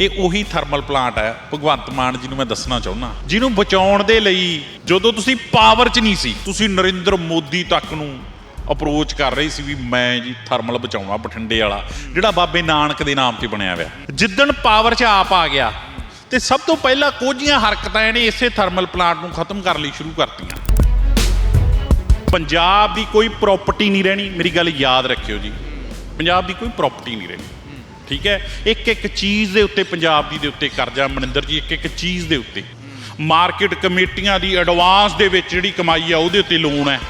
ਇਹ ਉਹੀ thermal plant ਹੈ, ਭਗਵੰਤ ਮਾਨ ਜੀ ਨੂੰ ਮੈਂ ਦੱਸਣਾ ਚਾਹੁੰਦਾ। ਜਿਹਨੂੰ ਬਚਾਉਣ ਦੇ ਲਈ ਜਦੋਂ ਤੁਸੀਂ ਪਾਵਰ 'ਚ ਨਹੀਂ ਸੀ, ਤੁਸੀਂ ਨਰਿੰਦਰ ਮੋਦੀ ਤੱਕ ਨੂੰ ਅਪਰੋਚ ਕਰ ਰਹੀ ਸੀ ਵੀ ਮੈਂ ਜੀ ਥਰਮਲ ਬਚਾਉਣਾ ਬਠਿੰਡੇ ਵਾਲਾ, ਜਿਹੜਾ ਬਾਬੇ ਨਾਨਕ ਦੇ ਨਾਮ ਤੇ ਬਣਿਆ ਹੋਇਆ। ਜਿੱਦਣ ਪਾਵਰ 'ਚ ਆਪ ਆ ਗਿਆ, ਤੇ ਸਭ ਤੋਂ ਪਹਿਲਾਂ ਕੋਝੀਆਂ ਹਰਕਤਾਂ ਇਹਨੇ ਇਸੇ ਥਰਮਲ ਪਲਾਂਟ ਨੂੰ ਖਤਮ ਕਰਨ ਲਈ, ਸ਼ੁਰੂ ਕਰਤੀਆਂ। ਪੰਜਾਬ ਦੀ ਕੋਈ ਪ੍ਰਾਪਰਟੀ ਨਹੀਂ ਰਹਿਣੀ, ਮੇਰੀ ਗੱਲ ਯਾਦ ਰੱਖਿਓ ਜੀ। ਪੰਜਾਬ ਦੀ ਕੋਈ ਪ੍ਰਾਪਰਟੀ ਨਹੀਂ ਰਹਿਣੀ। ਠੀਕ ਹੈ? ਇੱਕ ਇੱਕ ਚੀਜ਼ ਦੇ ਉੱਤੇ ਪੰਜਾਬ ਦੀ ਦੇ ਉੱਤੇ ਕਰਜ਼ਾ, ਮਨਿੰਦਰ ਜੀ, ਇੱਕ ਇੱਕ ਚੀਜ਼ ਦੇ ਉੱਤੇ। ਮਾਰਕੀਟ ਕਮੇਟੀਆਂ ਦੀ ਐਡਵਾਂਸ ਦੇ ਵਿੱਚ ਜਿਹੜੀ ਕਮਾਈ ਆ, ਉਹਦੇ ਉੱਤੇ ਲੋਨ ਹੈ।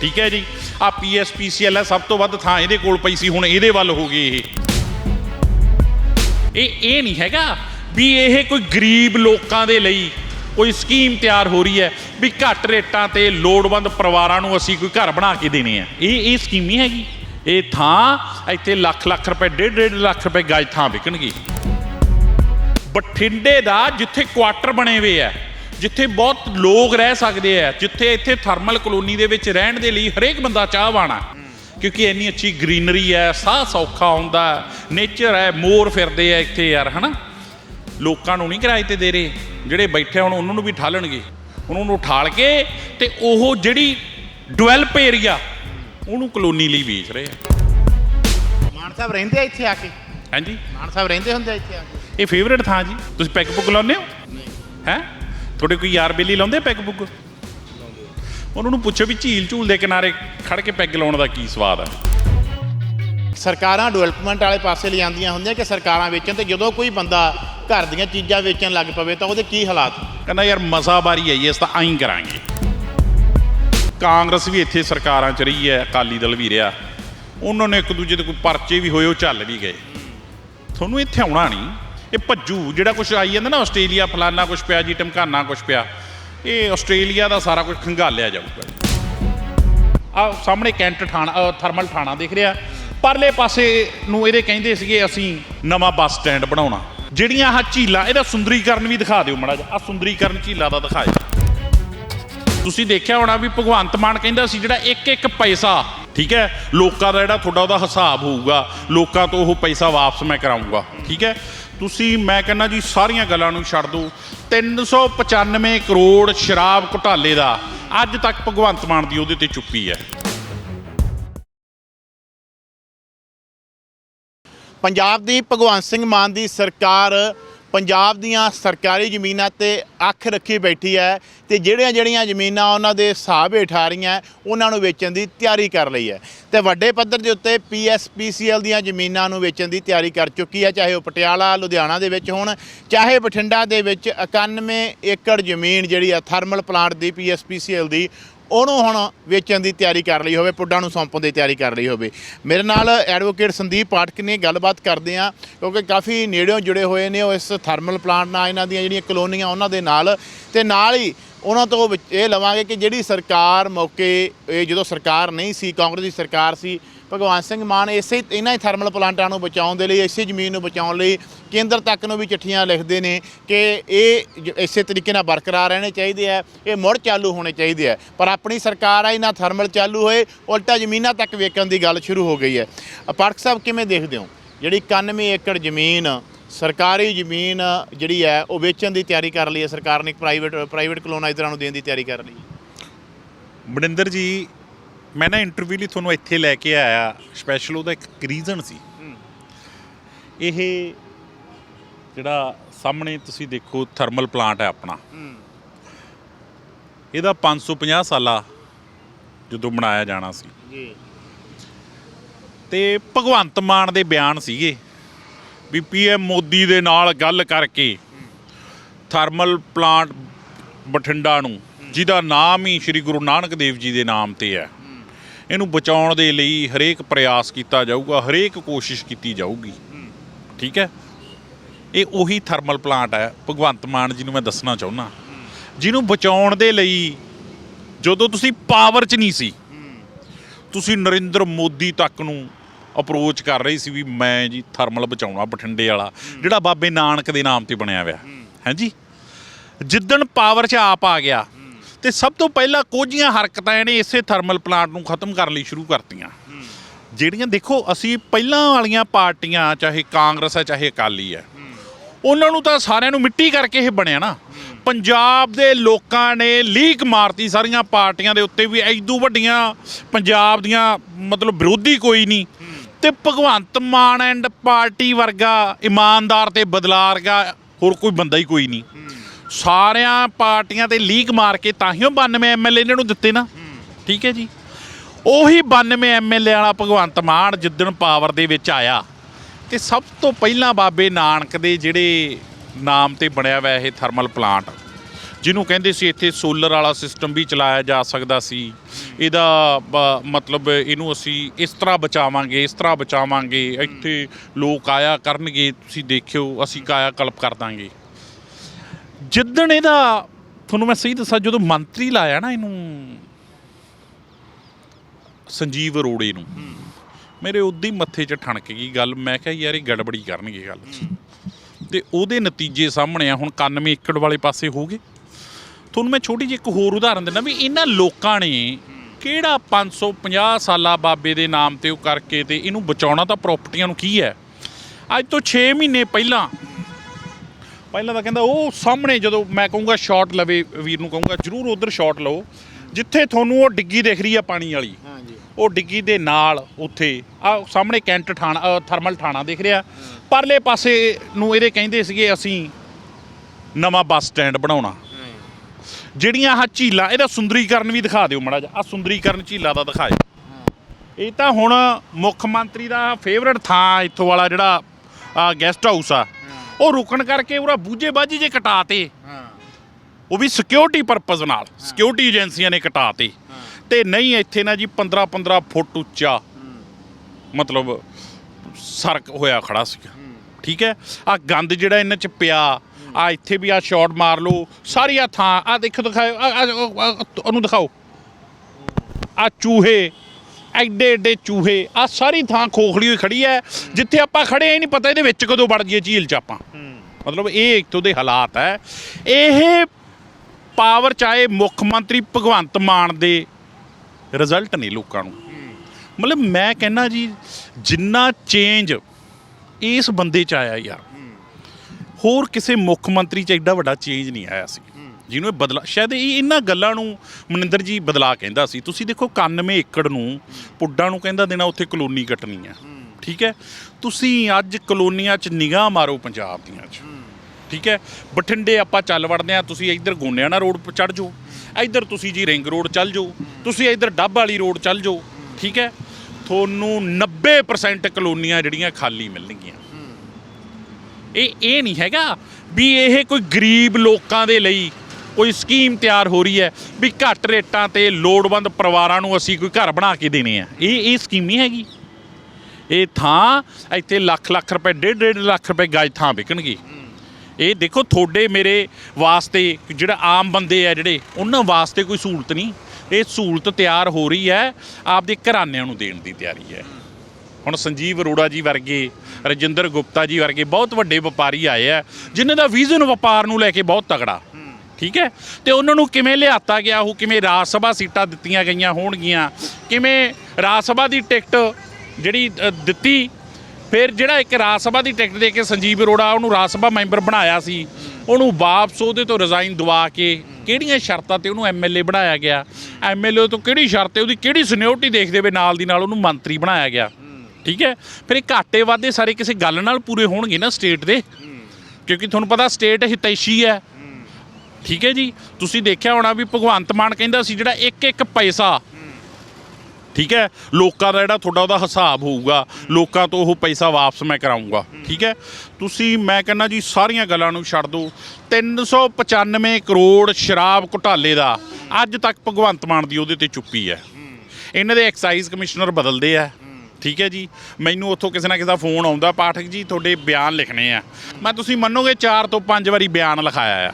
ਠੀਕ ਹੈ ਜੀ? ਆ ਪੀਐਸਪੀਸੀਐਲ ਹੈ, ਸਭ ਤੋਂ ਵੱਧ ਥਾਂ ਇਹਦੇ ਕੋਲ ਪਈ ਸੀ, ਹੁਣ ਇਹਦੇ ਵੱਲ ਹੋ ਗਏ ਇਹ। ਇਹ ਇਹ ਨਹੀਂ ਹੈਗਾ ਵੀ ਇਹ ਕੋਈ ਗਰੀਬ ਲੋਕਾਂ ਦੇ ਲਈ ਕੋਈ ਸਕੀਮ ਤਿਆਰ ਹੋ ਰਹੀ ਹੈ ਵੀ ਘੱਟ ਰੇਟਾਂ ਤੇ ਲੋੜਵੰਦ ਪਰਿਵਾਰਾਂ ਨੂੰ ਅਸੀਂ ਕੋਈ ਘਰ ਬਣਾ ਕੇ ਦੇਣੇ ਆ। ਇਹ ਇਹ ਸਕੀਮ ਨਹੀਂ ਹੈਗੀ। ਇਹ ਥਾਂ ਇੱਥੇ ਲੱਖ ਲੱਖ ਰੁਪਏ, ਡੇਢ ਡੇਢ ਲੱਖ ਰੁਪਏ ਗਜ ਥਾਂ ਵਿਕਣਗੀ। ਬਠਿੰਡੇ ਦਾ ਜਿੱਥੇ ਕੁਆਟਰ ਬਣੇ ਹੋਏ ਆ, ਜਿੱਥੇ ਬਹੁਤ ਲੋਕ ਰਹਿ ਸਕਦੇ ਆ, ਜਿੱਥੇ ਇੱਥੇ ਥਰਮਲ ਕਲੋਨੀ ਦੇ ਵਿੱਚ ਰਹਿਣ ਦੇ ਲਈ ਹਰੇਕ ਬੰਦਾ ਚਾਹਵਾਨ ਆ। ਕਿਉਂਕਿ ਇੰਨੀ ਅੱਛੀ ਗ੍ਰੀਨਰੀ ਹੈ ਸਾਹ ਸੌਖਾ ਹੁੰਦਾ ਨੇਚਰ ਹੈ ਮੋਰ ਫਿਰਦੇ ਆ ਇੱਥੇ ਯਾਰ, ਹਨਾ? ਲੋਕਾਂ ਨੂੰ ਨਹੀਂ ਕਿਰਾਏ ਤੇ ਦੇ ਰਹੇ, ਜਿਹੜੇ ਬੈਠੇ ਹੁਣ ਉਹਨਾਂ ਨੂੰ ਵੀ ਠਾਲਣਗੇ। ਉਹਨਾਂ ਨੂੰ ਠਾਲ ਕੇ ਤੇ ਉਹ ਜਿਹੜੀ ਡਿਵੈਲਪ ਏਰੀਆ ਉਹਨੂੰ ਕਲੋਨੀ ਲਈ ਵੇਚ ਰਹੇ ਆ। ਮਾਨ ਸਾਹਿਬ ਰਹਿੰਦੇ ਆ ਇੱਥੇ ਆ ਕੇ? ਹਾਂਜੀ। ਮਾਨ ਸਾਹਿਬ ਰਹਿੰਦੇ ਹੁੰਦੇ ਆ ਇੱਥੇ ਆ ਕੇ? ਇਹ ਫੇਵਰੇਟ ਥਾਂ ਜੀ। ਤੁਸੀਂ ਪੈਗ ਬੁੱਕ ਲਾਉਂਦੇ ਹੋ? ਹੈ? ਤੁਹਾਡੇ ਕੋਈ ਯਾਰ ਬੇਲੀ ਲਾਉਂਦੇ ਪੈਗ ਬੁੱਕ? ਉਹਨਾਂ ਨੂੰ ਪੁੱਛੋ ਵੀ ਝੀਲ ਝੂਲ ਦੇ ਕਿਨਾਰੇ ਖੜ ਕੇ ਪੈਗ ਲਾਉਣ ਦਾ ਕੀ ਸਵਾਦ ਹੈ ਸਰਕਾਰਾਂ ਡਿਵੈਲਪਮੈਂਟ ਵਾਲੇ ਪਾਸੇ ਲਿਆਂਦੀਆਂ ਹੁੰਦੀਆਂ ਕਿ ਸਰਕਾਰਾਂ ਵੇਚਣ ਤੇ ਜਦੋਂ ਕੋਈ ਬੰਦਾ ਘਰ ਦੀਆਂ ਚੀਜ਼ਾਂ ਵੇਚਣ ਲੱਗ ਪਵੇ ਤਾਂ ਉਹਦੇ ਕੀ ਹਾਲਾਤ? ਕਹਿੰਦਾ ਯਾਰ ਮਸਾ ਬਾਰੀ ਆਈ ਇਸ ਤਾਂ ਆਈ ਕਰਾਂਗੇ। ਕਾਂਗਰਸ ਵੀ ਇੱਥੇ ਸਰਕਾਰਾਂ 'ਚ ਰਹੀ ਹੈ, ਅਕਾਲੀ ਦਲ ਵੀ ਰਿਹਾ। ਉਹਨਾਂ ਨੇ ਇੱਕ ਦੂਜੇ ਦੇ ਕੋਈ ਪਰਚੇ ਵੀ ਹੋਏ, ਉਹ ਚੱਲ ਵੀ ਗਏ। ਤੁਹਾਨੂੰ ਇੱਥੇ ਆਉਣਾ ਨਹੀਂ। ਇਹ ਭੱਜੂ, ਜਿਹੜਾ ਕੁਝ ਆਈ ਜਾਂਦਾ ਨਾ, ਆਸਟ੍ਰੇਲੀਆ ਫਲਾਨਾ ਕੁਝ ਪਿਆ, ਜੀ ਟਮਕਾਨਾ ਕੁਝ ਪਿਆ, ਇਹ ਆਸਟ੍ਰੇਲੀਆ ਦਾ ਸਾਰਾ ਕੁਝ ਖੰਗਾਲਿਆ ਜਾਊਗਾ। ਆ ਸਾਹਮਣੇ ਕੈਂਟ ਠਾਣਾ ਥਰਮਲ ਠਾਣਾ ਦਿਖ ਰਿਹਾ। ਪਰਲੇ ਪਾਸੇ ਨੂੰ ਇਹਦੇ ਕਹਿੰਦੇ ਸੀਗੇ, ਅਸੀਂ ਨਵਾਂ ਬੱਸ ਸਟੈਂਡ ਬਣਾਉਣਾ। ਜਿਹੜੀਆਂ ਆਹ ਝੀਲਾਂ, ਇਹਦਾ ਸੁੰਦਰੀਕਰਨ ਵੀ ਦਿਖਾ ਦਿਓ ਮੜਾ ਜਿਹਾ। ਆ ਸੁੰਦਰੀਕਰਨ ਝੀਲਾਂ ਦਾ ਦਿਖਾਇਓ ਤੁਸੀਂ ਦੇਖਿਆ ਹੋਣਾ ਵੀ ਭਗਵੰਤ ਮਾਨ ਕਹਿੰਦਾ ਸੀ ਜਿਹੜਾ ਇੱਕ ਇੱਕ ਪੈਸਾ, ਠੀਕ ਹੈ, ਲੋਕਾਂ ਦਾ ਜਿਹੜਾ ਤੁਹਾਡਾ ਉਹਦਾ ਹਿਸਾਬ ਹੋਊਗਾ, ਲੋਕਾਂ ਤੋਂ ਉਹ ਪੈਸਾ ਵਾਪਸ ਮੈਂ ਕਰਾਉਂਗਾ ਠੀਕ ਹੈ। ਤੁਸੀਂ, ਮੈਂ ਕਹਿੰਦਾ ਜੀ, ਸਾਰੀਆਂ ਗੱਲਾਂ ਨੂੰ ਛੱਡ ਦਿਓ। 395 ਕਰੋੜ ਸ਼ਰਾਬ ਘੁਟਾਲੇ ਦਾ ਅੱਜ ਤੱਕ ਭਗਵੰਤ ਮਾਨ ਦੀ ਉਹਦੇ ਤੇ ਚੁੱਪੀ ਹੈ। ਪੰਜਾਬ ਦੀ ਭਗਵੰਤ ਸਿੰਘ ਮਾਨ ਦੀ ਸਰਕਾਰ ਪੰਜਾਬ ਦੀਆਂ ਸਰਕਾਰੀ ਜ਼ਮੀਨਾਂ ਤੇ ਅੱਖ ਰੱਖੀ ਬੈਠੀ ਹੈ ਤੇ ਜਿਹੜੀਆਂ ਜਿਹੜੀਆਂ ਜ਼ਮੀਨਾਂ ਉਹਨਾਂ ਦੇ ਹਿਸਾਬ ਹੇਠ ਆ ਰਹੀਆਂ, ਉਹਨਾਂ ਨੂੰ ਵੇਚਣ ਦੀ ਤਿਆਰੀ ਕਰ ਲਈ ਹੈ। ਤੇ ਵੱਡੇ ਪੱਧਰ ਦੇ ਉੱਤੇ ਪੀਐਸਪੀਸੀਐਲ ਦੀਆਂ ਜ਼ਮੀਨਾਂ ਨੂੰ ਵੇਚਣ ਦੀ ਤਿਆਰੀ ਕਰ ਚੁੱਕੀ ਹੈ, ਚਾਹੇ ਉਹ ਪਟਿਆਲਾ, ਲੁਧਿਆਣਾ ਦੇ ਵਿੱਚ ਹੋਣ, ਚਾਹੇ ਬਠਿੰਡਾ ਦੇ ਵਿੱਚ 91 ਏਕੜ ਜ਼ਮੀਨ ਜਿਹੜੀ ਆ ਥਰਮਲ ਪਲਾਂਟ ਦੀ ਪੀਐਸਪੀਸੀਐਲ ਦੀ ਉਹਨੂੰ ਹੁਣ ਵੇਚਣ ਦੀ ਤਿਆਰੀ ਕਰ ਲਈ ਹੋਵੇ, ਪੁੱਡਾਂ ਨੂੰ ਸੌਂਪਣ ਦੀ ਤਿਆਰੀ ਕਰ ਲਈ ਹੋਵੇ। ਮੇਰੇ ਨਾਲ ਐਡਵੋਕੇਟ ਸੰਦੀਪ ਪਾਠਕ ਨੇ ਗੱਲਬਾਤ ਕਰਦੇ ਆ ਕਿਉਂਕਿ ਕਾਫੀ ਨੇੜਿਓਂ ਜੁੜੇ ਹੋਏ ਨੇ ਉਹ ਇਸ ਥਰਮਲ ਪਲਾਂਟ ਨਾਲ, ਇਹਨਾਂ ਦੀਆਂ ਜਿਹੜੀਆਂ ਕਲੋਨੀਆਂ ਉਹਨਾਂ ਦੇ ਨਾਲ। ਤੇ ਨਾਲ ਹੀ ਉਹਨਾਂ ਤੋਂ ਵਿੱਚ ਇਹ ਲਵਾਂਗੇ ਕਿ ਜਿਹੜੀ ਸਰਕਾਰ ਮੌਕੇ, ਇਹ ਜਦੋਂ ਸਰਕਾਰ ਨਹੀਂ ਸੀ, ਕਾਂਗਰਸ ਦੀ ਸਰਕਾਰ ਸੀ, ਭਗਵਾਨ ਸਿੰਘ ਮਾਨ ਇਸੇ, ਇਹਨਾਂ ਹੀ ਥਰਮਲ ਪਲਾਂਟਾਂ ਨੂੰ ਬਚਾਉਣ ਦੇ ਲਈ, ਇਸੇ ਜ਼ਮੀਨ ਨੂੰ ਬਚਾਉਣ ਲਈ ਕੇਂਦਰ ਤੱਕ ਨੂੰ ਵੀ ਚਿੱਠੀਆਂ ਲਿਖਦੇ ਨੇ ਕਿ ਇਹ ਜ- ਇਸੇ ਤਰੀਕੇ ਨਾਲ ਬਰਕਰਾਰ ਰਹਿਣੇ ਚਾਹੀਦੇ ਆ, ਇਹ ਮੁੜ ਚਾਲੂ ਹੋਣੇ ਚਾਹੀਦੇ ਆ। ਪਰ ਆਪਣੀ ਸਰਕਾਰ ਆ, ਇਹਨਾਂ ਥਰਮਲ ਚਾਲੂ ਹੋਏ, ਉਲਟਾ ਜ਼ਮੀਨਾਂ ਤੱਕ ਵੇਚਣ ਦੀ ਗੱਲ ਸ਼ੁਰੂ ਹੋ ਗਈ ਹੈ। ਪਾਠਕ ਸਾਹਿਬ ਕਿਵੇਂ ਦੇਖਦੇ ਹੋ? ਜਿਹੜੀ 91 ਏਕੜ ਜ਼ਮੀਨ ਸਰਕਾਰੀ ਜ਼ਮੀਨ ਜਿਹੜੀ ਹੈ ਉਹ ਵੇਚਣ ਦੀ ਤਿਆਰੀ ਕਰ ਲਈ ਹੈ ਸਰਕਾਰ ਨੇ ਇੱਕ ਪ੍ਰਾਈਵੇਟ ਪ੍ਰਾਈਵੇਟ ਕਲੋਨਾਈਜ਼ਰਾਂ ਨੂੰ ਦੇਣ ਦੀ ਤਿਆਰੀ ਕਰ ਲਈ ਮਨਿੰਦਰ ਜੀ ਮੈਂ ਨਾ ਇੰਟਰਵਿਊ ਲਈ ਤੁਹਾਨੂੰ ਇੱਥੇ ਲੈ ਕੇ ਆਇਆ। ਸਪੈਸ਼ਲ ਉਹਦਾ ਇੱਕ ਰੀਜ਼ਨ ਸੀ। ਇਹ ਜਿਹੜਾ ਸਾਹਮਣੇ ਤੁਸੀਂ ਦੇਖੋ ਥਰਮਲ ਪਲਾਂਟ ਹੈ ਆਪਣਾ। ਇਹਦਾ 550 ਸਾਲਾ ਜਦੋਂ ਬਣਾਇਆ ਜਾਣਾ ਸੀ। ਜੀ। ਤੇ ਭਗਵੰਤ ਮਾਨ ਦੇ ਬਿਆਨ ਸੀਗੇ। ਵੀ ਪੀਐਮ ਮੋਦੀ ਦੇ ਨਾਲ ਗੱਲ ਕਰਕੇ ਥਰਮਲ ਪਲਾਂਟ ਬਠਿੰਡਾ ਨੂੰ, ਜਿਹਦਾ ਨਾਮ ਹੀ ਸ੍ਰੀ ਗੁਰੂ ਨਾਨਕ ਦੇਵ ਜੀ ਦੇ ਨਾਮ ਤੇ ਹੈ, ਇਹਨੂੰ ਬਚਾਉਣ ਦੇ ਲਈ ਹਰੇਕ ਪ੍ਰਯਾਸ ਕੀਤਾ ਜਾਊਗਾ, ਹਰੇਕ ਕੋਸ਼ਿਸ਼ ਕੀਤੀ ਜਾਊਗੀ। ਠੀਕ ਹੈ? ਇਹ ਉਹੀ ਥਰਮਲ ਪਲਾਂਟ ਹੈ, ਭਗਵੰਤ ਮਾਨ ਜੀ ਨੂੰ ਮੈਂ ਦੱਸਣਾ ਚਾਹੁੰਦਾ। ਜਿਹਨੂੰ ਬਚਾਉਣ ਦੇ ਲਈ ਜਦੋਂ ਤੁਸੀਂ ਪਾਵਰ 'ਚ ਨਹੀਂ ਸੀ, ਤੁਸੀਂ ਨਰਿੰਦਰ ਮੋਦੀ ਤੱਕ ਨੂੰ ਅਪਰੋਚ ਕਰ ਰਹੀ ਸੀ ਵੀ ਮੈਂ ਜੀ ਥਰਮਲ ਬਚਾਉਣਾ ਬਠਿੰਡੇ ਵਾਲਾ, ਜਿਹੜਾ ਬਾਬੇ ਨਾਨਕ ਦੇ ਨਾਮ ਤੇ ਬਣਿਆ ਹੋਇਆ। ਹਾਂਜੀ ਜਿੱਦਣ ਪਾਵਰ 'ਚ ਆਪ ਆ ਗਿਆ, ਤੇ ਸਭ ਤੋਂ ਪਹਿਲਾਂ ਕੋਝੀਆਂ ਹਰਕਤਾਂ ਇਹਨੇ ਇਸੇ ਥਰਮਲ ਪਲਾਂਟ ਨੂੰ ਖਤਮ ਕਰਨ ਲਈ ਸ਼ੁਰੂ ਕਰਤੀਆਂ। ਜਿਹੜੀਆਂ ਦੇਖੋ, ਅਸੀਂ ਪਹਿਲਾਂ ਵਾਲੀਆਂ ਪਾਰਟੀਆਂ, ਚਾਹੇ ਕਾਂਗਰਸ ਹੈ, ਚਾਹੇ ਅਕਾਲੀ ਹੈ, ਉਹਨਾਂ ਨੂੰ ਤਾਂ ਸਾਰਿਆਂ ਨੂੰ ਮਿੱਟੀ ਕਰਕੇ ਇਹ ਬਣਿਆ ਨਾ। ਪੰਜਾਬ ਦੇ ਲੋਕਾਂ ਨੇ ਲੀਕ ਮਾਰਤੀ ਸਾਰੀਆਂ ਪਾਰਟੀਆਂ ਦੇ ਉੱਤੇ ਵੀ ਐਦੂ ਵੱਡੀਆਂ ਪੰਜਾਬ ਦੀਆਂ ਮਤਲਬ ਵਿਰੋਧੀ ਕੋਈ ਨਹੀਂ। ਤੇ ਭਗਵੰਤ ਮਾਨ ਐਂਡ ਪਾਰਟੀ ਵਰਗਾ ਇਮਾਨਦਾਰ ਤੇ ਬਦਲਾ ਹੋਰ ਕੋਈ ਬੰਦਾ ਹੀ ਕੋਈ ਨਹੀਂ। ਸਾਰਿਆਂ ਪਾਰਟੀਆਂ ਤੇ ਲੀਕ ਮਾਰ ਕੇ ਤਾਂ ਹੀ ਉਹ 92 ਐਮਐਲਏ ਇਹਨਾਂ ਨੂੰ ਦਿੱਤੇ ਨਾ। ਠੀਕ ਹੈ ਜੀ? ਉਹੀ 92 ਐਮਐਲਏ ਵਾਲਾ ਭਗਵੰਤ ਮਾਨ ਜਿੱਦਣ ਪਾਵਰ ਦੇ ਵਿੱਚ ਆਇਆ ਤੇ ਸਭ ਤੋਂ ਪਹਿਲਾਂ ਬਾਬੇ ਨਾਨਕ ਦੇ ਜਿਹੜੇ ਨਾਮ ਤੇ ਬਣਿਆ ਹੋਇਆ ਇਹ ਥਰਮਲ ਪਲਾਂਟ। ਜਿਹਨੂੰ ਕਹਿੰਦੇ ਸੀ ਇੱਥੇ ਸੋਲਰ ਵਾਲਾ ਸਿਸਟਮ ਵੀ ਚਲਾਇਆ ਜਾ ਸਕਦਾ ਸੀ। ਇਹਦਾ ਬ- ਮਤਲਬ ਇਹਨੂੰ ਅਸੀਂ ਇਸ ਤਰ੍ਹਾਂ ਬਚਾਵਾਂਗੇ, ਇਸ ਤਰ੍ਹਾਂ ਬਚਾਵਾਂਗੇ। ਇੱਥੇ ਲੋਕ ਆਇਆ ਕਰਨਗੇ, ਤੁਸੀਂ ਦੇਖਿਓ, ਅਸੀਂ ਕਾਇਆ ਕਲਪ ਕਰ ਦਾਂਗੇ। ਜਿੱਦਣ ਇਹਦਾ, ਤੁਹਾਨੂੰ ਮੈਂ ਸਹੀ ਦੱਸਾਂ, ਜਦੋਂ ਮੰਤਰੀ ਲਾਇਆ ਨਾ ਇਹਨੂੰ, ਸੰਜੀਵ ਅਰੋੜੇ ਨੂੰ, ਮੇਰੇ ਉਦੋਂ ਹੀ ਮੱਥੇ 'ਚ ਠਣਕ ਗਈ ਗੱਲ। ਮੈਂ ਕਿਹਾ, ਯਾਰ, ਇਹ ਗੜਬੜੀ ਕਰਨਗੇ ਗੱਲ 'ਚ। ਤੇ ਉਹਦੇ ਨਤੀਜੇ ਸਾਹਮਣੇ ਆ, ਹੁਣ 91 ਏਕੜ ਵਾਲੇ ਪਾਸੇ ਹੋ ਗਏ। ਤੁਹਾਨੂੰ ਮੈਂ ਛੋਟੀ ਜਿਹੀ ਇੱਕ ਹੋਰ ਉਦਾਹਰਨ ਦਿੰਦਾ ਵੀ ਇਹਨਾਂ ਲੋਕਾਂ ਨੇ ਕਿਹੜਾ 550 ਸਾਲਾ ਬਾਬੇ ਦੇ ਨਾਮ ਤੇ ਉਹ ਕਰਕੇ ਤੇ ਇਹਨੂੰ ਬਚਾਉਣਾ ਤਾਂ ਪ੍ਰਾਪਰਟੀਆਂ ਨੂੰ ਕੀ ਹੈ? ਅੱਜ ਤੋਂ 6 ਮਹੀਨੇ ਪਹਿਲਾਂ ਪਹਿਲਾਂ ਤਾਂ ਕਹਿੰਦਾ ਉਹ ਸਾਹਮਣੇ ਜਦੋਂ ਮੈਂ ਕਹੂੰਗਾ ਸ਼ਾਟ ਲਵੇ ਵੀਰ ਨੂੰ ਕਹੂੰਗਾ ਜਰੂਰ ਉਧਰ ਸ਼ਾਟ ਲਓ ਜਿੱਥੇ ਤੁਹਾਨੂੰ ਉਹ ਡਿੱਗੀ ਦਿਖ ਰਹੀ ਆ ਪਾਣੀ ਵਾਲੀ ਹਾਂਜੀ। ਉਹ ਡਿੱਗੀ ਦੇ ਨਾਲ ਉੱਥੇ ਆ ਸਾਹਮਣੇ ਕੈਂਟ ਠਾਣਾ ਥਰਮਲ ਠਾਣਾ ਦਿਖ ਰਿਹਾ। ਪਰਲੇ ਪਾਸੇ ਨੂੰ ਇਹਦੇ ਕਹਿੰਦੇ ਸੀਗੇ ਅਸੀਂ ਨਵਾਂ ਬੱਸ ਸਟੈਂਡ ਬਣਾਉਣਾ। ਜਿਹੜੀਆਂ ਆਹ ਝੀਲਾਂ ਇਹਦਾ ਸੁੰਦਰੀਕਰਨ ਵੀ ਦਿਖਾ ਦਿਓ ਮੜਾ ਜਿਹਾ। ਆ ਸੁੰਦਰੀਕਰਨ ਝੀਲਾਂ ਦਾ ਦਿਖਾਏ ਇਹ ਤਾਂ ਹੁਣ ਮੁੱਖ ਮੰਤਰੀ ਦਾ ਫੇਵਰਟ ਥਾਂ ਇੱਥੋਂ ਵਾਲਾ ਜਿਹੜਾ ਗੈਸਟ ਹਾਊਸ ਆ। ਉਹ ਰੁਕਣ ਕਰਕੇ ਉਹਦਾ ਬੂਝੇ ਬਾਝੀ ਜੇ ਕਟਾਤੇ। ਹਾਂ। ਉਹ ਵੀ ਸਿਕਿਉਰਿਟੀ ਪਰਪਸ ਨਾਲ ਸਿਕਿਉਰਿਟੀ ਏਜੰਸੀਆਂ ਨੇ ਕਟਾਤੇ। ਤੇ ਨਹੀਂ ਇੱਥੇ ਨਾ ਜੀ 15 15 ਫੁੱਟ ਉੱਚਾ ਮਤਲਬ ਸਰਕ ਹੋਇਆ ਖੜਾ ਸੀਗਾ। ਠੀਕ ਹੈ? ਆ ਗੰਦ ਜਿਹੜਾ ਇਹਨਾਂ ਚ ਪਿਆ ਆ ਇੱਥੇ ਵੀ ਆ ਸ਼ਾਟ ਮਾਰ ਲਓ, ਸਾਰੀ ਆ ਥਾਂ, ਆ ਦੇਖੋ ਦਿਖਾਓ ਉਹਨੂੰ ਦਿਖਾਓ। ਆ ਚੂਹੇ, ਐਡੇ ਐਡੇ ਚੂਹੇ, ਆ ਸਾਰੀ ਥਾਂ ਖੋਖਲੀ ਹੋਈ ਖੜੀ ਹੈ, ਜਿੱਥੇ ਆਪਾਂ ਖੜੇ ਆ ਹੀ ਨਹੀਂ ਪਤਾ ਇਹਦੇ ਵਿੱਚ ਕਦੋਂ ਵੜ ਜਾਈਏ ਝੀਲ ਚ ਆਪਾਂ। ਮਤਲਬ ਇਹ ਇੱਕ ਤੋਂ ਦੇ ਹਾਲਾਤ ਹੈ। ਇਹ ਪਾਵਰ ਚਾਹੇ ਮੁੱਖ ਮੰਤਰੀ ਭਗਵੰਤ ਮਾਨ ਦੇ ਰਿਜ਼ਲਟ ਨੇ ਲੋਕਾਂ ਨੂੰ। ਮਤਲਬ ਮੈਂ ਕਹਿੰਨਾ ਜੀ, ਜਿੰਨਾ ਚੇਂਜ ਇਸ ਬੰਦੇ ਚ ਆਇਆ ਯਾਰ ਹੋਰ ਕਿਸੇ ਮੁੱਖ ਮੰਤਰੀ ਚ ਐਡਾ ਵੱਡਾ ਚੇਂਜ ਨਹੀਂ ਆਇਆ ਸੀ। ਜਿਹਨੂੰ ਇਹ ਬਦਲਾ ਸ਼ਾਇਦ ਇਹ ਇਹਨਾਂ ਗੱਲਾਂ ਨੂੰ ਮਨਿੰਦਰ ਜੀ ਬਦਲਾ ਕਹਿੰਦਾ ਸੀ। ਤੁਸੀਂ ਦੇਖੋ 91 ਏਕੜ ਨੂੰ ਪੁੱਡਾ ਨੂੰ ਕਹਿੰਦਾ ਦੇਣਾ ਉੱਥੇ ਕਲੋਨੀ ਕੱਟਣੀ ਆ। ਠੀਕ ਹੈ? ਤੁਸੀਂ ਅੱਜ ਕਲੋਨੀਆਂ 'ਚ ਨਿਗਾਹ ਮਾਰੋ ਪੰਜਾਬ ਦੀਆਂ 'ਚ। ਠੀਕ ਹੈ? ਬਠਿੰਡੇ ਆਪਾਂ ਚੱਲ ਵੜਦੇ ਆ ਤੁਸੀਂ ਇੱਧਰ ਗੋਨਿਆਣਾ ਰੋਡ ਚੜ ਜਾਓ। ਇੱਧਰ ਤੁਸੀਂ ਜੀ ਰਿੰਗ ਰੋਡ ਚੱਲ ਜਾਓ। ਤੁਸੀਂ ਇੱਧਰ ਡੱਬ ਵਾਲੀ ਰੋਡ ਚੱਲ ਜਾਓ। ਠੀਕ ਹੈ? ਤੁਹਾਨੂੰ 90% ਕਲੋਨੀਆਂ ਜਿਹੜੀਆਂ ਖਾਲੀ ਮਿਲਣਗੀਆਂ। ਇਹ ਇਹ ਨਹੀਂ ਹੈਗਾ ਵੀ ਇਹ ਕੋਈ ਗਰੀਬ ਲੋਕਾਂ ਦੇ ਲਈ ਕੋਈ ਸਕੀਮ ਤਿਆਰ ਹੋ ਰਹੀ ਹੈ ਵੀ ਘੱਟ ਰੇਟਾਂ ਤੇ ਲੋੜਵੰਦ ਪਰਿਵਾਰਾਂ ਨੂੰ ਅਸੀਂ ਕੋਈ ਘਰ ਬਣਾ ਕੇ ਦੇਣੇ ਆ। ਇਹ ਇਹ ਸਕੀਮ ਨਹੀਂ ਹੈਗੀ। ਇਹ ਥਾਂ ਇੱਥੇ ਲੱਖ ਲੱਖ ਰੁਪਏ, ਡੇਢ ਡੇਢ ਲੱਖ ਰੁਪਏ ਗਜ ਥਾਂ ਵਿਕਣਗੀ। ਇਹ ਦੇਖੋ ਤੁਹਾਡੇ ਮੇਰੇ ਵਾਸਤੇ ਜਿਹੜਾ ਆਮ ਬੰਦੇ ਆ ਜਿਹੜੇ, ਉਹਨਾਂ ਵਾਸਤੇ ਕੋਈ ਸਹੂਲਤ ਨਹੀਂ। ਇਹ ਸਹੂਲਤ ਤਿਆਰ ਹੋ ਰਹੀ ਹੈ, ਆਪਦੇ ਘਰਾਣਿਆਂ ਨੂੰ ਦੇਣ ਦੀ ਤਿਆਰੀ ਹੈ। ਹੁਣ ਸੰਜੀਵ ਅਰੋੜਾ ਜੀ ਵਰਗੇ, ਰਜਿੰਦਰ ਗੁਪਤਾ ਜੀ ਵਰਗੇ ਬਹੁਤ ਵੱਡੇ ਵਪਾਰੀ ਆਏ ਆ, ਜਿਨ੍ਹਾਂ ਦਾ ਵਿਜ਼ਨ ਵਪਾਰ ਨੂੰ ਲੈ ਕੇ ਬਹੁਤ ਤਗੜਾ ਠੀਕ ਹੈ? ਤੇ ਉਹਨਾਂ ਨੂੰ ਕਿਵੇਂ ਲਿਆਤਾ ਗਿਆ? ਉਹ ਕਿਵੇਂ ਰਾਜ ਸਭਾ ਸੀਟਾਂ ਦਿੱਤੀਆਂ ਗਈਆਂ ਹੋਣਗੀਆਂ? ਕਿਵੇਂ ਰਾਜ ਸਭਾ ਦੀ ਟਿਕਟ ਜਿਹੜੀ ਦਿੱਤੀ? ਫਿਰ ਜਿਹੜਾ ਇੱਕ ਰਾਜ ਸਭਾ ਦੀ ਟਿਕਟ ਦੇ ਕੇ ਸੰਜੀਵ ਅਰੋੜਾ ਉਹਨੂੰ ਰਾਜ ਸਭਾ ਮੈਂਬਰ ਬਣਾਇਆ ਸੀ, ਉਹਨੂੰ ਵਾਪਸ ਉਹਦੇ ਤੋਂ ਰਿਜ਼ਾਈਨ ਦਵਾ ਕੇ ਕਿਹੜੀਆਂ ਸ਼ਰਤਾਂ ਤੇ ਉਹਨੂੰ ਐਮਐਲਏ ਬਣਾਇਆ ਗਿਆ? ਐਮਐਲਏ ਤੋਂ ਕਿਹੜੀ ਸ਼ਰਤ ਤੇ ਉਹਦੀ ਕਿਹੜੀ ਸੀਨੀਅਰਟੀ ਦੇਖਦੇ ਹੋਏ ਨਾਲ ਦੀ ਨਾਲ ਉਹਨੂੰ ਮੰਤਰੀ ਬਣਾਇਆ ਗਿਆ? ਠੀਕ ਹੈ? ਫਿਰ ਇਹ ਘਾਟੇ ਵਾਧੇ ਸਾਰੇ ਕਿਸੇ ਗੱਲ ਨਾਲ ਪੂਰੇ ਹੋਣਗੇ ਨਾ ਸਟੇਟ ਦੇ। ਕਿਉਂਕਿ ਤੁਹਾਨੂੰ ਪਤਾ ਸਟੇਟ ਹਿਤੈਸ਼ੀ ਹੈ। ਠੀਕ ਹੈ ਜੀ? ਤੁਸੀਂ ਦੇਖਿਆ ਹੋਣਾ ਵੀ ਭਗਵੰਤ ਮਾਨ ਕਹਿੰਦਾ ਸੀ ਜਿਹੜਾ ਇੱਕ ਇੱਕ ਪੈਸਾ। ਠੀਕ ਹੈ? ਲੋਕਾਂ ਦਾ ਜਿਹੜਾ ਤੁਹਾਡਾ ਉਹਦਾ ਹਿਸਾਬ ਹੋਊਗਾ, ਲੋਕਾਂ ਤੋਂ ਉਹ ਪੈਸਾ ਵਾਪਸ ਮੈਂ ਕਰਾਉਂਗਾ ਠੀਕ ਹੈ? ਤੁਸੀਂ, ਮੈਂ ਕਹਿੰਦਾ ਜੀ, ਸਾਰੀਆਂ ਗੱਲਾਂ ਨੂੰ ਛੱਡ ਦਿਓ। 395 ਕਰੋੜ ਸ਼ਰਾਬ ਘੁਟਾਲੇ ਦਾ ਅੱਜ ਤੱਕ ਭਗਵੰਤ ਮਾਨ ਦੀ ਉਹਦੇ ਤੇ ਚੁੱਪੀ ਹੈ। ਇਹਨਾਂ ਦੇ ਐਕਸਾਈਜ਼ ਕਮਿਸ਼ਨਰ ਬਦਲਦੇ ਆ। ਠੀਕ ਹੈ ਜੀ? ਮੈਨੂੰ ਉੱਥੋਂ ਕਿਸੇ ਨਾ ਕਿਸੇ ਦਾ ਫੋਨ ਆਉਂਦਾ, ਪਾਠਕ ਜੀ, ਤੁਹਾਡੇ ਬਿਆਨ ਲਿਖਣੇ ਆ। ਮੈਂ ਤੁਸੀਂ ਮੰਨੋਗੇ 4 ਤੋਂ 5 ਵਾਰੀ ਬਿਆਨ ਲਿਖਾਇਆ ਆ।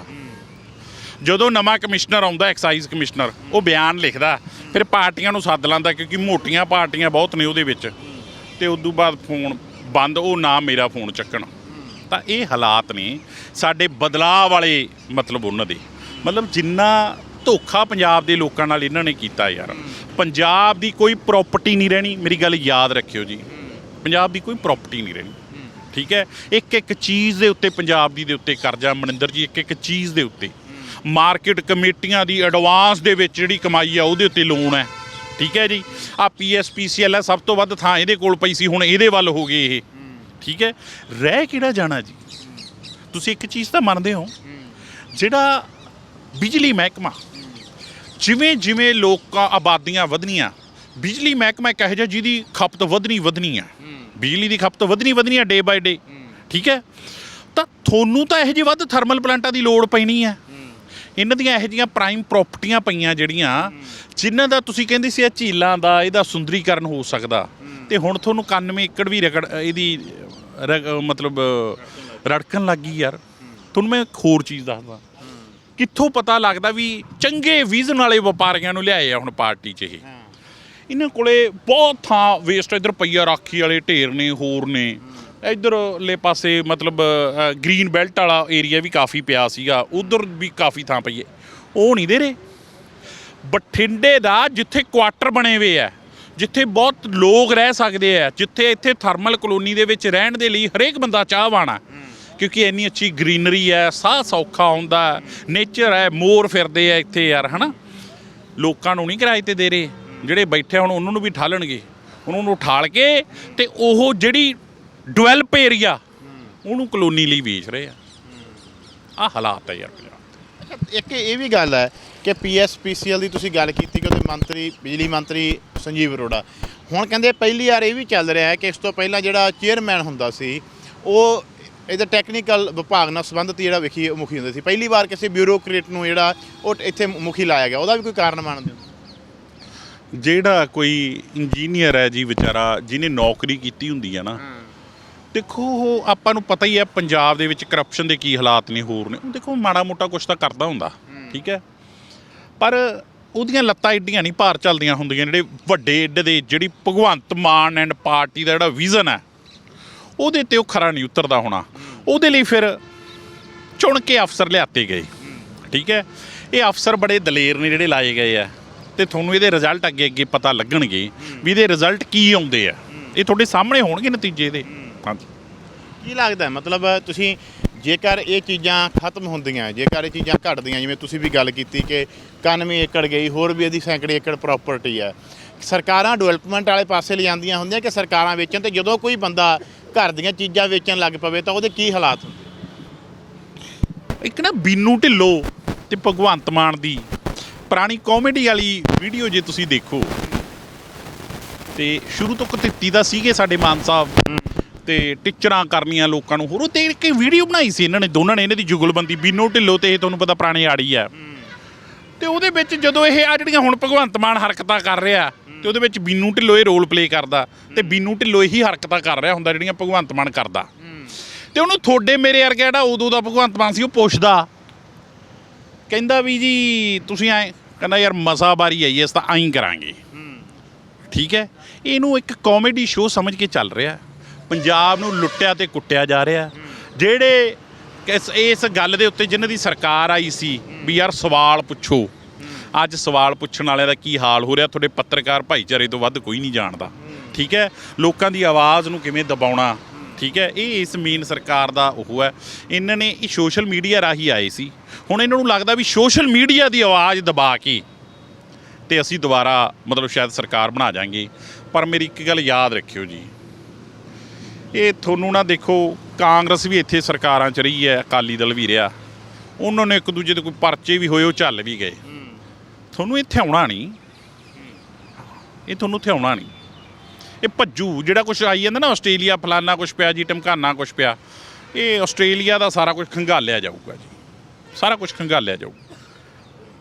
ਜਦੋਂ ਨਵਾਂ ਕਮਿਸ਼ਨਰ ਆਉਂਦਾ, ਐਕਸਾਈਜ਼ ਕਮਿਸ਼ਨਰ, ਉਹ ਬਿਆਨ ਲਿਖਦਾ। ਫਿਰ ਪਾਰਟੀਆਂ ਨੂੰ ਸੱਦ ਲਾਂਦਾ, ਕਿਉਂਕਿ ਮੋਟੀਆਂ ਪਾਰਟੀਆਂ ਬਹੁਤ ਨੇ ਉਹਦੇ ਵਿੱਚ। ਤੇ ਤੋਂ ਬਾਅਦ ਫੋਨ ਬੰਦ, ਉਹ ਨਾ ਮੇਰਾ ਫੋਨ ਚੱਕਣ। ਤਾਂ ਇਹ ਹਾਲਾਤ ਨੇ, ਸਾਡੇ ਬਦਲਾਅ ਵਾਲੇ ਮਤਲਬ ਉਹਨਾਂ ਦੇ। ਮਤਲਬ ਜਿੰਨਾ ਧੋਖਾ ਪੰਜਾਬ ਦੇ ਲੋਕਾਂ ਨਾਲ ਇਹਨਾਂ ਨੇ ਕੀਤਾ ਯਾਰ। ਪੰਜਾਬ ਦੀ ਕੋਈ ਪ੍ਰਾਪਰਟੀ ਨਹੀਂ ਰਹਿਣੀ, ਮੇਰੀ ਗੱਲ ਯਾਦ ਰੱਖਿਓ ਜੀ। ਪੰਜਾਬ ਦੀ ਕੋਈ ਪ੍ਰਾਪਰਟੀ ਨਹੀਂ ਰਹਿਣੀ। ਠੀਕ ਹੈ? ਇੱਕ ਇੱਕ ਚੀਜ਼ ਦੇ ਉੱਤੇ, ਪੰਜਾਬ ਦੀ ਦੇ ਉੱਤੇ ਕਰਜ਼ਾ, ਮਨਿੰਦਰ ਜੀ, ਇੱਕ ਇੱਕ ਚੀਜ਼ ਦੇ ਉੱਤੇ। ਮਾਰਕੀਟ ਕਮੇਟੀਆਂ ਦੀ ਐਡਵਾਂਸ ਦੇ ਵਿੱਚ ਜਿਹੜੀ ਕਮਾਈ ਆ, ਉਹਦੇ ਉੱਤੇ ਲੋਨ ਹੈ। ਠੀਕ ਹੈ ਜੀ? ਆ ਪੀਐਸਪੀਸੀਐਲ ਹੈ, ਸਭ ਤੋਂ ਵੱਧ ਥਾਂ ਇਹਦੇ ਕੋਲ ਪਈ ਸੀ, ਹੁਣ ਇਹਦੇ ਵੱਲ ਹੋ ਗਏ ਇਹ। ਠੀਕ ਹੈ? ਰਹਿ ਕਿਹੜਾ ਜਾਣਾ ਜੀ? ਤੁਸੀਂ ਇੱਕ ਚੀਜ਼ ਤਾਂ ਮੰਨਦੇ ਹੋ। ਜਿਹੜਾ ਬਿਜਲੀ ਮਹਿਕਮਾ ਜਿਵੇਂ ਜਿਵੇਂ ਲੋਕਾਂ ਆਬਾਦੀਆਂ ਵਧਣੀਆਂ ਬਿਜਲੀ ਮਹਿਕਮਾ ਇੱਕ ਇਹੋ ਜਿਹਾ ਜਿਹਦੀ ਖਪਤ ਵਧਣੀ ਵਧਣੀ ਆ। ਬਿਜਲੀ ਦੀ ਖਪਤ ਵਧਣੀ ਵਧਣੀ ਆ ਡੇ ਬਾਏ ਡੇ। ਠੀਕ ਹੈ? ਤਾਂ ਤੁਹਾਨੂੰ ਤਾਂ ਇਹੋ ਜਿਹੇ ਵੱਧ ਥਰਮਲ ਪਲਾਂਟਾਂ ਦੀ ਲੋੜ ਪੈਣੀ ਆ। ਇਹਨਾਂ ਦੀਆਂ ਇਹੋ ਜਿਹੀਆਂ ਪ੍ਰਾਈਮ ਪ੍ਰਾਪਰਟੀਆਂ ਪਈਆਂ ਜਿਹੜੀਆਂ ਜਿਨ੍ਹਾਂ ਦਾ ਤੁਸੀਂ ਕਹਿੰਦੇ ਸੀ ਇਹ ਝੀਲਾਂ ਦਾ ਇਹਦਾ ਸੁੰਦਰੀਕਰਨ ਹੋ ਸਕਦਾ। ਤੇ ਹੁਣ ਤੁਹਾਨੂੰ 91 ਏਕੜ ਵੀ ਰਗੜ ਇਹਦੀ ਰਗ- ਮਤਲਬ ਰੜਕਣ ਲੱਗੀ ਯਾਰ। ਤੁਹਾਨੂੰ ਮੈਂ ਇੱਕ ਹੋਰ ਚੀਜ਼ ਦੱਸਦਾ। ਕਿੱਥੋਂ ਪਤਾ ਲੱਗਦਾ ਵੀ ਚੰਗੇ ਵਿਜ਼ਨ ਵਾਲੇ ਵਪਾਰੀਆਂ ਨੂੰ ਲਿਆਏ ਆ ਹੁਣ ਪਾਰਟੀ 'ਚ ਇਹ? ਇਹਨਾਂ ਕੋਲੇ ਬਹੁਤ ਥਾਂ ਵੇਸਟ ਇਧਰ ਪਈਆ ਰਾਖੀ ਵਾਲੇ ਢੇਰ ਨੇ ਹੋਰ ਨੇ। ਇਧਰਲੇ ਪਾਸੇ ਮਤਲਬ ਗ੍ਰੀਨ ਬੈਲਟ ਵਾਲਾ ਏਰੀਆ ਵੀ ਕਾਫੀ ਪਿਆ ਸੀਗਾ। ਉਧਰ ਵੀ ਕਾਫੀ ਥਾਂ ਪਈ ਹੈ। ਉਹ ਨਹੀਂ ਦੇ ਰਹੇ। ਬਠਿੰਡੇ ਦਾ ਜਿੱਥੇ ਕੁਆਟਰ ਬਣੇ ਹੋਏ ਆ ਜਿੱਥੇ ਬਹੁਤ ਲੋਕ ਰਹਿ ਸਕਦੇ ਆ ਜਿੱਥੇ ਇੱਥੇ ਥਰਮਲ ਕਲੋਨੀ ਦੇ ਵਿੱਚ ਰਹਿਣ ਦੇ ਲਈ ਹਰੇਕ ਬੰਦਾ ਚਾਹਵਾਨਾ ਕਿਉਂਕਿ ਇੰਨੀ ਅੱਛੀ ਗ੍ਰੀਨਰੀ ਹੈ, ਸਾਹ ਸੌਖਾ ਹੁੰਦਾ ਨੇਚਰ ਹੈ, ਮੋਰ ਫਿਰਦੇ ਆ ਇੱਥੇ ਯਾਰ, ਹਨਾ? ਲੋਕਾਂ ਨੂੰ ਨਹੀਂ ਕਿਰਾਏ ਤੇ ਦੇ ਰਹੇ, ਜਿਹੜੇ ਬੈਠੇ ਹੁਣ ਉਹਨਾਂ ਨੂੰ ਵੀ ਠਾਲਣਗੇ। ਉਹਨਾਂ ਨੂੰ ਠਾਲ ਕੇ ਤੇ ਉਹ ਜਿਹੜੀ ਡਿਵੈਲਪ ਏਰੀਆ ਉਹਨੂੰ ਕਲੋਨੀ ਲਈ ਵੇਚ ਰਹੇ ਆ। ਆ ਹਾਲਾਤ ਹੈ ਯਾਰ ਪੰਜਾਬ ਦੇ। ਇੱਕ ਇਹ ਵੀ ਗੱਲ ਹੈ ਕਿ ਪੀਐਸਪੀਸੀਐਲ ਦੀ ਤੁਸੀਂ ਗੱਲ ਕੀਤੀ ਕਿ ਉਹਦੇ ਮੰਤਰੀ, ਬਿਜਲੀ ਮੰਤਰੀ ਸੰਜੀਵ ਅਰੋੜਾ। ਹੁਣ ਕਹਿੰਦੇ ਪਹਿਲੀ ਵਾਰ ਇਹ ਵੀ ਚੱਲ ਰਿਹਾ ਹੈ ਕਿ ਇਸ ਤੋਂ ਪਹਿਲਾਂ ਜਿਹੜਾ ਚੇਅਰਮੈਨ ਹੁੰਦਾ ਸੀ, ਉਹ ਇਹਦਾ ਟੈਕਨੀਕਲ ਵਿਭਾਗ ਨਾਲ ਸੰਬੰਧਿਤ ਜਿਹੜਾ ਵਿਖੀ ਮੁਖੀ ਹੁੰਦੇ ਸੀ। ਪਹਿਲੀ ਵਾਰ ਕਿਸੇ ਬਿਊਰੋਕਰੇਟ ਨੂੰ ਜਿਹੜਾ ਉਹ ਇੱਥੇ ਮੁਖੀ ਲਾਇਆ ਗਿਆ। ਉਹਦਾ ਵੀ ਕੋਈ ਕਾਰਨ ਮੰਨਦੇ ਹੋ? ਜਿਹੜਾ ਕੋਈ ਇੰਜੀਨੀਅਰ ਹੈ ਜੀ ਵਿਚਾਰਾ ਜਿਹਨੇ ਨੌਕਰੀ ਕੀਤੀ ਹੁੰਦੀ ਹੈ ਨਾ ਦੇਖੋ ਉਹ ਆਪਾਂ ਨੂੰ ਪਤਾ ਹੀ ਹੈ ਪੰਜਾਬ ਦੇ ਵਿੱਚ ਕਰਪਸ਼ਨ ਦੇ ਕੀ ਹਾਲਾਤ ਨੇ ਹੋਰ ਨੇ। ਉਹ ਦੇਖੋ ਮਾੜਾ ਮੋਟਾ ਕੁਝ ਤਾਂ ਕਰਦਾ ਹੁੰਦਾ ਠੀਕ ਹੈ? ਪਰ ਉਹਦੀਆਂ ਲੱਤਾਂ ਏਡੀਆਂ ਨਹੀਂ ਭਾਰ ਚੱਲਦੀਆਂ ਹੁੰਦੀਆਂ ਜਿਹੜੇ ਵੱਡੇ ਏਡੇ ਦੇ ਜਿਹੜੀ ਭਗਵੰਤ ਮਾਨ ਐਂਡ ਪਾਰਟੀ ਦਾ ਜਿਹੜਾ ਵਿਜ਼ਨ ਹੈ ਉਹਦੇ ਤੇ ਉਹ ਖਰਾ ਨਹੀਂ ਉਤਰਦਾ ਹੋਣਾ। ਉਹਦੇ ਲਈ ਫਿਰ ਚੁਣ ਕੇ ਅਫਸਰ ਲਿਆਤੇ ਗਏ। ਠੀਕ ਹੈ? ਇਹ ਅਫਸਰ ਬੜੇ ਦਲੇਰ ਨੇ ਜਿਹੜੇ ਲਾਏ ਗਏ ਆ। ਤੇ ਤੁਹਾਨੂੰ ਇਹਦੇ ਰਿਜ਼ਲਟ ਅੱਗੇ ਅੱਗੇ ਪਤਾ ਲੱਗਣਗੇ ਵੀ ਇਹਦੇ ਰਿਜ਼ਲਟ ਕੀ ਆਉਂਦੇ ਆ। ਇਹ ਤੁਹਾਡੇ ਸਾਹਮਣੇ ਹੋਣਗੇ ਨਤੀਜੇ ਇਹਦੇ। ਹਾਂਜੀ। ਕੀ ਲੱਗਦਾ? ਹੈ? ਮਤਲਬ ਤੁਸੀਂ ਜੇਕਰ ਇਹ ਚੀਜ਼ਾਂ ਖਤਮ ਹੁੰਦੀਆਂ, ਜੇਕਰ ਇਹ ਚੀਜ਼ਾਂ ਘਟਦੀਆਂ, ਜਿਵੇਂ ਤੁਸੀਂ ਵੀ ਗੱਲ ਕੀਤੀ ਕਿ 91 ਏਕੜ ਗਈ, ਹੋਰ ਵੀ ਇਹਦੀ ਸੈਂਕੜੇ ਏਕੜ ਪ੍ਰਾਪਰਟੀ ਹੈ ਸਰਕਾਰਾਂ ਡਿਵੈਲਪਮੈਂਟ ਵਾਲੇ ਪਾਸੇ ਲਿਜਾਂਦੀਆਂ ਹੁੰਦੀਆਂ ਕਿ ਸਰਕਾਰਾਂ ਵੇਚਣ ਤੇ ਜਦੋਂ ਕੋਈ ਬੰਦਾ ਘਰ ਦੀਆਂ ਚੀਜ਼ਾਂ ਵੇਚਣ ਲੱਗ ਪਵੇ ਤਾਂ ਉਹਦੇ ਕੀ ਹਾਲਾਤ ਹੁੰਦੇ? ਇੱਕ ਨਾ ਬੀਨੂ ਢਿੱਲੋ ਤੇ ਭਗਵੰਤ ਮਾਨ ਦੀ ਪੁਰਾਣੀ ਕਾਮੇਡੀ ਵਾਲੀ ਵੀਡੀਓ ਜੇ ਤੁਸੀਂ ਦੇਖੋ। ਤੇ ਸ਼ੁਰੂ ਤੋਂ ਕਤਿੱਤੀ ਦਾ ਸੀਗੇ ਸਾਡੇ ਮਾਨ ਸਾਹਿਬ ਤੇ ਟੀਚਰਾਂ ਕਰਨੀਆਂ ਲੋਕਾਂ ਨੂੰ ਹੋਰ। ਉਹ ਤੇ ਇੱਕ ਵੀਡੀਓ ਬਣਾਈ ਸੀ ਇਹਨਾਂ ਨੇ, ਦੋਨਾਂ ਨੇ, ਇਹਨਾਂ ਦੀ ਜੁਗਲਬੰਦੀ। ਬੀਨੂ ਢਿੱਲੋ ਤੇ ਇਹ ਤੁਹਾਨੂੰ ਪਤਾ ਪੁਰਾਣੀ ਆੜੀ ਆ। ਤੇ ਉਹਦੇ ਵਿੱਚ ਜਦੋਂ ਇਹ ਆ ਜਿਹੜੀਆਂ ਹੁਣ ਭਗਵੰਤ ਮਾਨ ਹਰਕਤਾਂ ਕਰ ਰਿਹਾ ਤੇ ਉਹਦੇ ਵਿੱਚ ਬੀਨੂ ਢਿੱਲੋ ਇਹ ਰੋਲ ਪਲੇ ਕਰਦਾ ਤੇ ਬੀਨੂ ਢਿੱਲੋ ਇਹੀ ਹਰਕਤਾਂ ਕਰ ਰਿਹਾ ਹੁੰਦਾ ਜਿਹੜੀਆਂ ਭਗਵੰਤ ਮਾਨ ਕਰਦਾ। ਤੇ ਉਹਨੂੰ ਤੁਹਾਡੇ ਮੇਰੇ ਵਰਗਾ ਜਿਹੜਾ ਉਦੋਂ ਦਾ ਭਗਵੰਤ ਮਾਨ ਸੀ ਉਹ ਪੁੱਛਦਾ। ਕਹਿੰਦਾ ਵੀ ਜੀ ਤੁਸੀਂ ਐ ਕਹਿੰਦਾ ਯਾਰ ਮਸਾ ਬਾਰੀ ਆਈ ਐ ਇਸ ਤਾਂ ਐਂ ਕਰਾਂਗੇ। ਠੀਕ ਹੈ ਇਹਨੂੰ ਇੱਕ ਕਾਮੇਡੀ ਸ਼ੋਅ ਸਮਝ ਕੇ ਚੱਲ ਰਿਹਾ। ਪੰਜਾਬ ਨੂੰ ਲੁੱਟਿਆ ਤੇ ਕੁੱਟਿਆ ਜਾ ਰਿਹਾ। ਜਿਹੜੇ ਇਸ ਇਸ ਗੱਲ ਦੇ ਉੱਤੇ ਜਿਨ੍ਹਾਂ ਦੀ ਸਰਕਾਰ ਆਈ ਸੀ ਵੀ ਯਾਰ ਸਵਾਲ ਪੁੱਛੋ। ਅੱਜ ਸਵਾਲ ਪੁੱਛਣ ਵਾਲਿਆਂ ਦਾ ਕੀ ਹਾਲ ਹੋ ਰਿਹਾ? ਤੁਹਾਡੇ ਪੱਤਰਕਾਰ ਭਾਈਚਾਰੇ ਤੋਂ ਵੱਧ ਕੋਈ ਨਹੀਂ ਜਾਣਦਾ। ਠੀਕ ਹੈ? ਲੋਕਾਂ ਦੀ ਆਵਾਜ਼ ਨੂੰ ਕਿਵੇਂ ਦਬਾਉਣਾ? ਠੀਕ ਹੈ? ਇਹ ਇਸ ਮੇਨ ਸਰਕਾਰ ਦਾ ਉਹ ਹੈ। ਇਹਨਾਂ ਨੇ ਇਹ ਸੋਸ਼ਲ ਮੀਡੀਆ ਰਾਹੀਂ ਆਏ ਸੀ। ਹੁਣ ਇਹਨਾਂ ਨੂੰ ਲੱਗਦਾ ਵੀ ਸੋਸ਼ਲ ਮੀਡੀਆ ਦੀ ਆਵਾਜ਼ ਦਬਾ ਕੇ ਤੇ ਅਸੀਂ ਦੁਬਾਰਾ ਮਤਲਬ ਸ਼ਾਇਦ ਸਰਕਾਰ ਬਣਾ ਜਾਾਂਗੇ। ਪਰ ਮੇਰੀ ਇੱਕ ਗੱਲ ਯਾਦ ਰੱਖਿਓ ਜੀ। ਇਹ ਤੁਹਾਨੂੰ ਨਾ ਦੇਖੋ ਕਾਂਗਰਸ ਵੀ ਇੱਥੇ ਸਰਕਾਰਾਂ 'ਚ ਰਹੀ ਹੈ ਅਕਾਲੀ ਦਲ ਵੀ ਰਿਹਾ। ਉਹਨਾਂ ਨੇ ਇੱਕ ਦੂਜੇ ਦੇ ਕੋਈ ਪਰਚੇ ਵੀ ਹੋਏ ਉਹ ਚੱਲ ਵੀ ਗਏ। ਤੁਹਾਨੂੰ ਇੱਥੇ ਆਉਣਾ ਨਹੀਂ। ਇਹ ਤੁਹਾਨੂੰ ਇੱਥੇ ਆਉਣਾ ਨਹੀਂ। ਇਹ ਭੱਜੂ ਜਿਹੜਾ ਕੁਝ ਆਈ ਜਾਂਦਾ ਨਾ ਆਸਟ੍ਰੇਲੀਆ ਫਲਾਨਾ ਕੁਝ ਪਿਆ ਜੀ ਟਮਕਾਨਾ ਕੁਝ ਪਿਆ ਇਹ ਆਸਟ੍ਰੇਲੀਆ ਦਾ ਸਾਰਾ ਕੁਝ ਖੰਗਾਲਿਆ ਜਾਊਗਾ ਜੀ। ਸਾਰਾ ਕੁਝ ਖੰਗਾਲਿਆ ਜਾਊਗਾ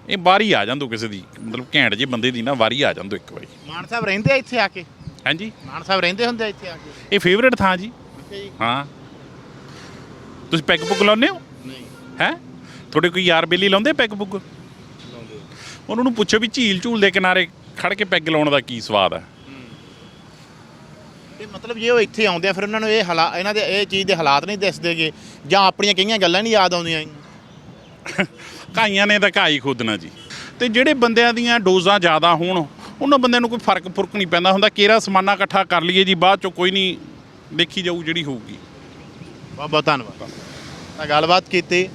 ਇਹ ਵਾਰੀ ਆ ਜਾਂਦੋ ਕਿਸੇ ਦੀ ਮਤਲਬ ਘੈਂਟ ਜੇ ਬੰਦੇ ਦੀ ਨਾ ਵਾਰੀ ਆ ਜਾਂਦੋ ਇੱਕ ਵਾਰੀ। ਮਾਨ ਸਾਹਿਬ ਰਹਿੰਦੇ ਆ ਇੱਥੇ ਆ ਕੇ? ਹਾਂਜੀ। ਮਾਨ ਸਾਹਿਬ ਰਹਿੰਦੇ ਹੁੰਦੇ ਆ ਇੱਥੇ ਆ ਕੇ? ਇਹ ਫੇਵਰੇਟ ਥਾਂ ਜੀ। ਹਾਂ। ਤੁਸੀਂ ਪੈਗ ਪੁੱਗ ਲਾਉਂਦੇ ਹੋ? ਨਹੀਂ ਹੈ? ਤੁਹਾਡੇ ਕੋਈ ਯਾਰ ਬੇਲੀ ਲਾਉਂਦੇ ਪੈਗ ਪੁੱਗ? ਉਹਨਾਂ ਨੂੰ ਪੁੱਛੋ ਵੀ ਝੀਲ ਝੂਲ ਦੇ ਕਿਨਾਰੇ ਖੜ ਕੇ ਪੈਗ ਲਾਉਣ ਦਾ ਕੀ ਸਵਾਦ ਹੈ ਤੇ ਮਤਲਬ ਜੇ ਉਹ ਇੱਥੇ ਆਉਂਦੇ ਆ ਫਿਰ ਉਹਨਾਂ ਨੂੰ ਇਹ ਹਾਲਾ ਇਹਨਾਂ ਦੇ ਇਹ ਚੀਜ਼ ਦੇ ਹਾਲਾਤ ਨਹੀਂ ਦਿਸਦੇਗੇ ਜਾਂ ਆਪਣੀਆਂ ਕਈਆਂ ਗੱਲਾਂ ਨਹੀਂ ਯਾਦ ਆਉਂਦੀਆਂ ਕਾਈਆਂ ਨੇ ਤਾਂ ਘਾਈ ਖੋਦਣਾ ਜੀ। ਤੇ ਜਿਹੜੇ ਬੰਦਿਆਂ ਦੀਆਂ ਡੋਜ਼ਾਂ ਜ਼ਿਆਦਾ ਹੋਣ ਉਹਨਾਂ ਬੰਦਿਆਂ ਨੂੰ ਕੋਈ ਫ਼ਰਕ ਫੁਰਕ ਨਹੀਂ ਪੈਂਦਾ ਹੁੰਦਾ ਕੇਰਾ ਸਮਾਨਾ ਇਕੱਠਾ ਕਰ ਲਈਏ ਜੀ ਬਾਅਦ ਚੋਂ ਕੋਈ ਨਹੀਂ ਦੇਖੀ ਜਾਊ ਜਿਹੜੀ ਹੋਊਗੀ। ਬਹੁਤ ਬਹੁਤ ਧੰਨਵਾਦ। ਤਾਂ ਗੱਲਬਾਤ ਕੀਤੀ।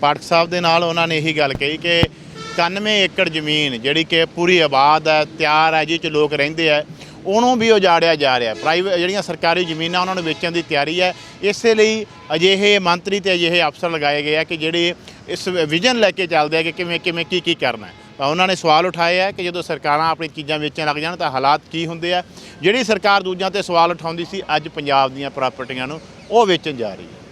ਪਾਠਕ ਸਾਹਿਬ ਦੇ ਨਾਲ ਉਹਨਾਂ ਨੇ ਇਹੀ ਗੱਲ ਕਹੀ ਕਿ 91 ਏਕੜ ਜ਼ਮੀਨ ਜਿਹੜੀ ਕਿ ਪੂਰੀ ਆਬਾਦ ਹੈ, ਤਿਆਰ ਹੈ, ਜਿਹ 'ਚ ਲੋਕ ਰਹਿੰਦੇ ਆ ਉਹਨੂੰ ਵੀ ਉਜਾੜਿਆ ਜਾ ਰਿਹਾ ਪ੍ਰਾਈਵੇਟ ਜਿਹੜੀਆਂ ਸਰਕਾਰੀ ਜ਼ਮੀਨਾਂ ਉਹਨਾਂ ਨੂੰ ਵੇਚਣ ਦੀ ਤਿਆਰੀ ਹੈ, ਇਸੇ ਲਈ ਅਜਿਹੇ ਮੰਤਰੀ ਤੇ ਅਜਿਹੇ ਅਫਸਰ ਲਗਾਏ ਗਏ ਆ ਕਿ ਜਿਹੜੇ ਇਸ ਵਿਜ਼ਨ ਲੈ ਕੇ ਚੱਲਦੇ ਆ ਕਿ ਕਿਵੇਂ ਕਿਵੇਂ, ਕੀ ਕੀ ਕਰਨਾ ਹੈ। ਤਾਂ ਉਹਨਾਂ ਨੇ ਸਵਾਲ ਉਠਾਏ ਆ ਕਿ ਜਦੋਂ ਸਰਕਾਰਾਂ ਆਪਣੀ ਚੀਜ਼ਾਂ ਵੇਚਣ ਲੱਗ ਜਾਣ ਤਾਂ ਹਾਲਾਤ ਕੀ ਹੁੰਦੇ ਆ। ਜਿਹੜੀ ਸਰਕਾਰ ਦੂਜਿਆਂ ਤੇ ਸਵਾਲ ਉਠਾਉਂਦੀ ਸੀ, ਅੱਜ ਪੰਜਾਬ ਦੀਆਂ ਪ੍ਰਾਪਰਟੀਆਂ ਨੂੰ ਉਹ ਵੇਚਣ ਜਾ ਰਹੀ ਹੈ।